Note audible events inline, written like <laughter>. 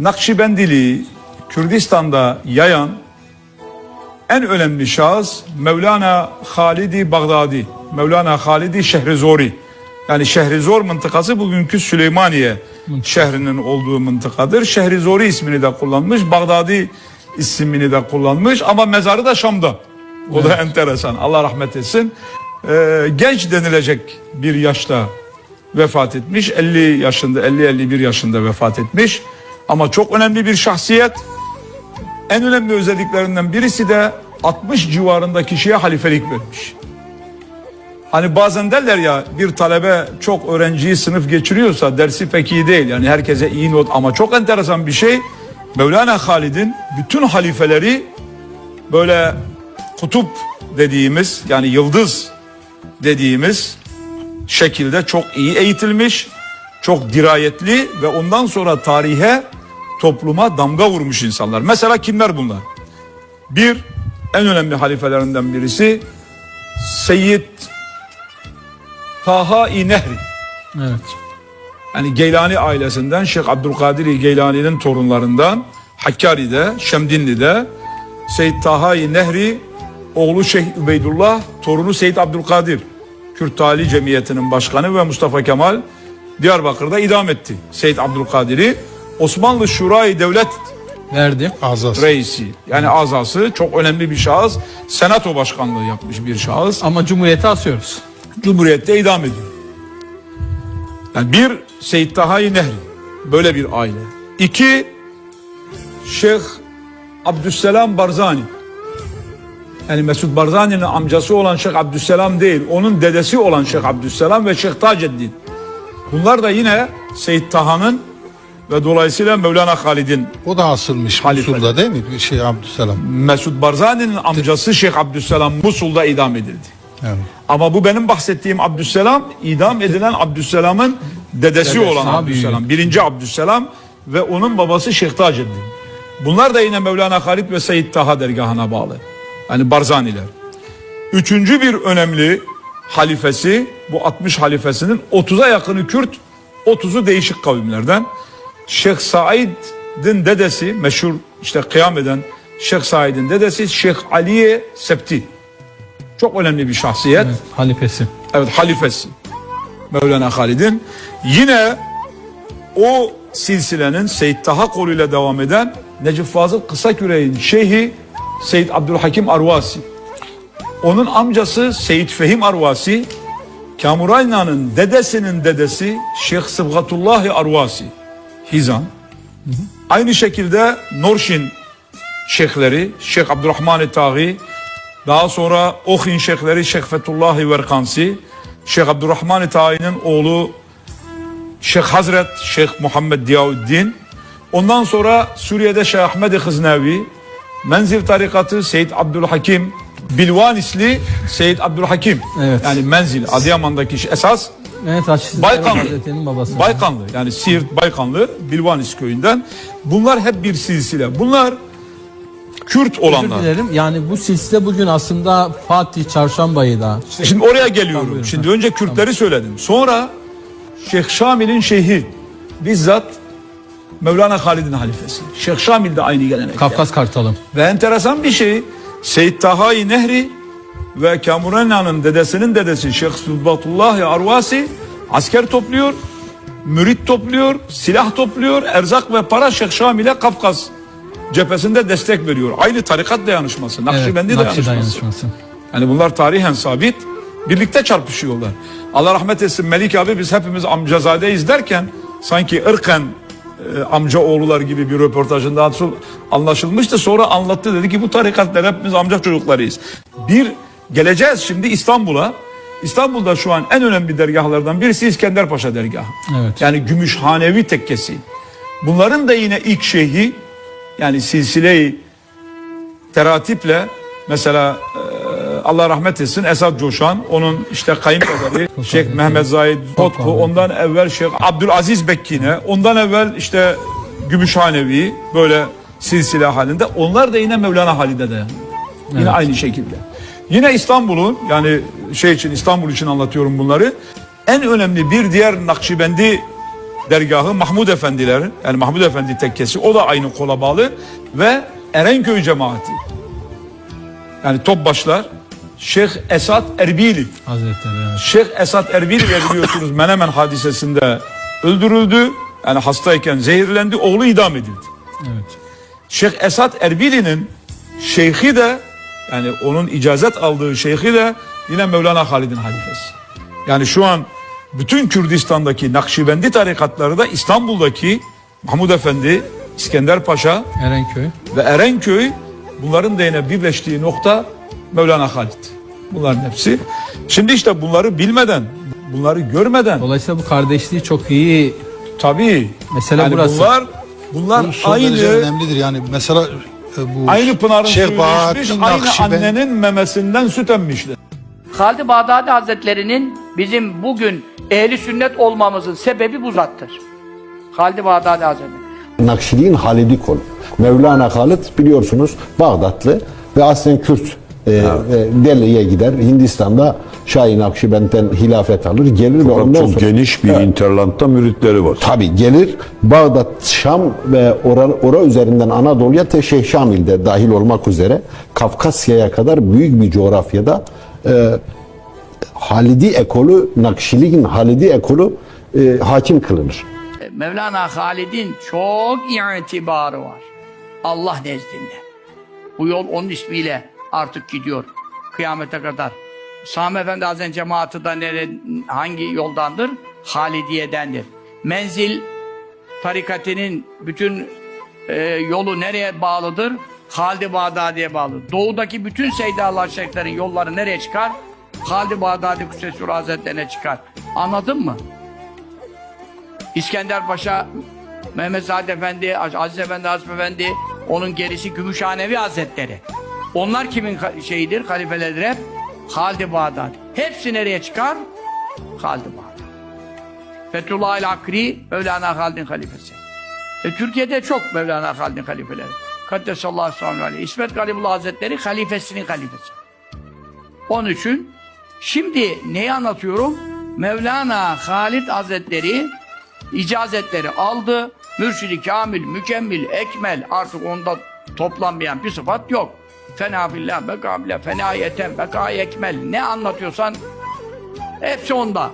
Nakşibendiliği Kürdistan'da yayan en önemli şahıs Mevlana Halidi Bagdadi. Mevlana Halidi Şehrizori. Yani Şehrizor mıntıkası bugünkü Süleymaniye şehrinin olduğu mıntıkadır. Şehrizori ismini de kullanmış. Bagdadi ismini de kullanmış ama mezarı da Şam'da. O da enteresan. Allah rahmet etsin. Ee, genç denilecek bir yaşta vefat etmiş. 50 yaşında, 50-51 yaşında vefat etmiş. Ama çok önemli bir şahsiyet. En önemli özelliklerinden birisi de 60 civarında kişiye halifelik vermiş. Hani bazen derler ya bir talebe çok öğrenciyi sınıf geçiriyorsa dersi pek iyi değil. Yani herkese iyi not ama çok enteresan bir şey. Mevlana Halid'in bütün halifeleri böyle kutup dediğimiz yani yıldız dediğimiz şekilde çok iyi eğitilmiş, çok dirayetli ve ondan sonra tarihe, topluma damga vurmuş insanlar. Mesela kimler bunlar? Bir, en önemli halifelerinden birisi Seyyid Taha-i Nehri. Evet. Yani Geylani ailesinden Şeyh Abdülkadir Geylani'nin torunlarından Hakkari'de, Şemdinli'de Seyyid Taha-i Nehri oğlu Şeyh Übeydullah, torunu Seyyid Abdülkadir. Kürt Tali Cemiyeti'nin başkanı ve Mustafa Kemal Diyarbakır'da idam etti. Seyyid Abdülkadir'i Osmanlı Şurayı Devlet Verdi. Azaz. reisi yani azası çok önemli bir şahıs. Senato başkanlığı yapmış bir şahıs. Ama Cumhuriyeti asıyoruz. Cumhuriyette idam ediyor. Yani bir Seyyid Tahayi Nehri böyle bir aile. İki Şeyh Abdüsselam Barzani. Yani Mesut Barzani'nin amcası olan Şeyh Abdüsselam değil, onun dedesi olan Şeyh Abdüsselam ve Şeyh Taceddin. Bunlar da yine Seyyid Taha'nın ve dolayısıyla Mevlana Halid'in O da asılmış Halife. Musul'da değil mi? Şey Abdüsselam. Mesut Barzani'nin amcası Şeyh Abdüsselam Musul'da idam edildi. Evet. Ama bu benim bahsettiğim Abdüsselam idam edilen Abdüsselam'ın dedesi Dedesi, olan daha Abdüsselam. Birinci Abdüsselam ve onun babası Şeyh Taceddin. Bunlar da yine Mevlana Halid ve Seyyid Taha dergahına bağlı. Yani Barzaniler. Üçüncü bir önemli halifesi bu 60 halifesinin 30'a yakını Kürt 30'u değişik kavimlerden. Şeyh Said'in dedesi meşhur işte kıyam eden Şeyh Said'in dedesi Şeyh Aliye Septi. Çok önemli bir şahsiyet. Evet, halifesi. Evet halifesi Mevlana Halid'in. Yine o silsilenin Seyyid Taha koluyla devam eden Necip Fazıl Kısaküre'nin şeyhi Seyyid Abdülhakim Arvasi. Onun amcası Seyyid Fehim Arvasi. Kamurayna'nın dedesinin dedesi Şeyh Sıbgatullahi Arvasi. Hizan. Aynı şekilde Norşin şeyhleri Şeyh Abdurrahman Taği, daha sonra Ohin şeyhleri Şeyh Fethullahi Verkansi, Şeyh Abdurrahman Taği'nin oğlu Şeyh Hazret Şeyh Muhammed Diyavuddin, ondan sonra Suriye'de Şeyh Ahmed Hıznevi, Menzil tarikatı Seyyid Abdülhakim, Bilvanisli Seyyid Abdülhakim. Evet. Yani Menzil Adıyaman'daki esas Evet Haçlı Baykanlı. Hazretleri'nin babası. Baykanlı yani Siirt Baykanlı Bilvanis köyünden. Bunlar hep bir silsile. Bunlar Kürt Özür olanlar. dilerim. Yani bu silsile bugün aslında Fatih Çarşambayı da Şimdi oraya geliyorum. buyurun. Şimdi önce Kürtleri söyledim. Sonra Şeyh Şamil'in şeyhi bizzat Mevlana Halid'in halifesi. Şeyh Şamil de aynı gelenek. Kafkas Kartalı. Ve enteresan bir şey Seyyid Tahayi Nehri ve Kamurana'nın dedesinin dedesi Şeyh Sulbatullah Arvasi asker topluyor, mürit topluyor, silah topluyor, erzak ve para Şeyh Şamil'e Kafkas cephesinde destek veriyor. Aynı tarikat dayanışması, Nakşibendi evet, dayanışması. dayanışması. Yani bunlar tarihen sabit. Birlikte çarpışıyorlar. Allah rahmet etsin Melik abi biz hepimiz amcazadeyiz derken sanki ırken e, amca oğlular gibi bir röportajında anlaşılmıştı. Sonra anlattı dedi ki bu tarikatlar hepimiz amca çocuklarıyız. Bir geleceğiz şimdi İstanbul'a. İstanbul'da şu an en önemli dergahlardan birisi İskenderpaşa dergahı. Evet. Yani Gümüşhanevi tekkesi. Bunların da yine ilk şeyhi yani silsile-i teratiple mesela e, Allah rahmet etsin Esad Coşan onun işte kayınpederi Şeyh Mehmet Zahid Kotku ondan evvel Şeyh Abdülaziz Bekkine ondan evvel işte Gümüşhanevi böyle silsile halinde onlar da yine Mevlana Halide dayanıyor. Yine aynı şekilde. Yine İstanbul'un yani şey için İstanbul için anlatıyorum bunları. En önemli bir diğer Nakşibendi dergahı Mahmud Efendiler yani Mahmud Efendi tekkesi o da aynı kola bağlı ve Erenköy cemaati. Yani topbaşlar Şeyh Esat Erbili. Hazretleri evet. Şeyh Esat Erbili de biliyorsunuz <laughs> Menemen hadisesinde öldürüldü. Yani hastayken zehirlendi, oğlu idam edildi. evet. Şeyh Esat Erbili'nin şeyhi de yani onun icazet aldığı şeyhi de yine Mevlana Halid'in halifesi. Yani şu an bütün Kürdistan'daki Nakşibendi tarikatları da İstanbul'daki Mahmud Efendi, İskender Paşa Erenköy. ve Erenköy bunların da yine birleştiği nokta Mevlana Halid. Bunların hepsi. Şimdi işte bunları bilmeden, bunları görmeden Dolayısıyla bu kardeşliği çok iyi tabii Mesele yani burası. bunlar bunlar Bu son aynı önemlidir. Yani mesela e, bu Aynı Pınar'ın Şeyh suyu içmiş, aynı Nakşibend- annenin memesinden süt emmişler. Halid Bağdadi Hazretleri'nin bizim bugün ehli sünnet olmamızın sebebi bu zattır. Halid Bağdadi Hazretleri. Nakşiliğin Halidi kol. Mevlana Halid biliyorsunuz Bağdatlı ve aslen Kürt. E, e, Delhi'ye gider. Hindistan'da Şahin Nakşibend'den hilafet alır. Gelir ve Fakat ondan çok sonra... geniş bir interlandta müritleri var. Tabi gelir Bağdat, Şam ve ora, ora üzerinden Anadolu'ya te Şeyh Şamil'de dahil olmak üzere Kafkasya'ya kadar büyük bir coğrafyada e, Halidi ekolü, Nakşiliğin Halidi ekolü e, hakim kılınır. Mevlana Halid'in çok itibarı var. Allah nezdinde. Bu yol onun ismiyle artık gidiyor. Kıyamete kadar. Sami Efendi Hazretleri cemaati da nere, hangi yoldandır? Halidiye'dendir. Menzil tarikatının bütün e, yolu nereye bağlıdır? Halid-i Bağdadi'ye bağlı. Doğudaki bütün Seydalar Şeyhlerin yolları nereye çıkar? Halid-i Bağdadi Kutsesur Hazretlerine çıkar. Anladın mı? İskender Paşa, Mehmet Saad Efendi, Aziz Efendi, Hasip Efendi, onun gerisi Gümüşhanevi Hazretleri. Onlar kimin şeyidir, halifeleridir hep? Halid-i Bağdadi. Hepsi nereye çıkar? Halid-i Bağdadi. Fethullah el Akri, Mevlana Halid'in halifesi. E, Türkiye'de çok Mevlana Halid'in halifeleri. Kaddesallahu aleyhi ve. İsmet Galibullah Hazretleri halifesinin halifesi. Onun için şimdi neyi anlatıyorum? Mevlana Halid Hazretleri icazetleri aldı. Mürşidi kamil, mükemmel, ekmel artık onda toplanmayan bir sıfat yok. Fena billah, beka billah, fena yeten, beka ekmel ne anlatıyorsan hepsi onda.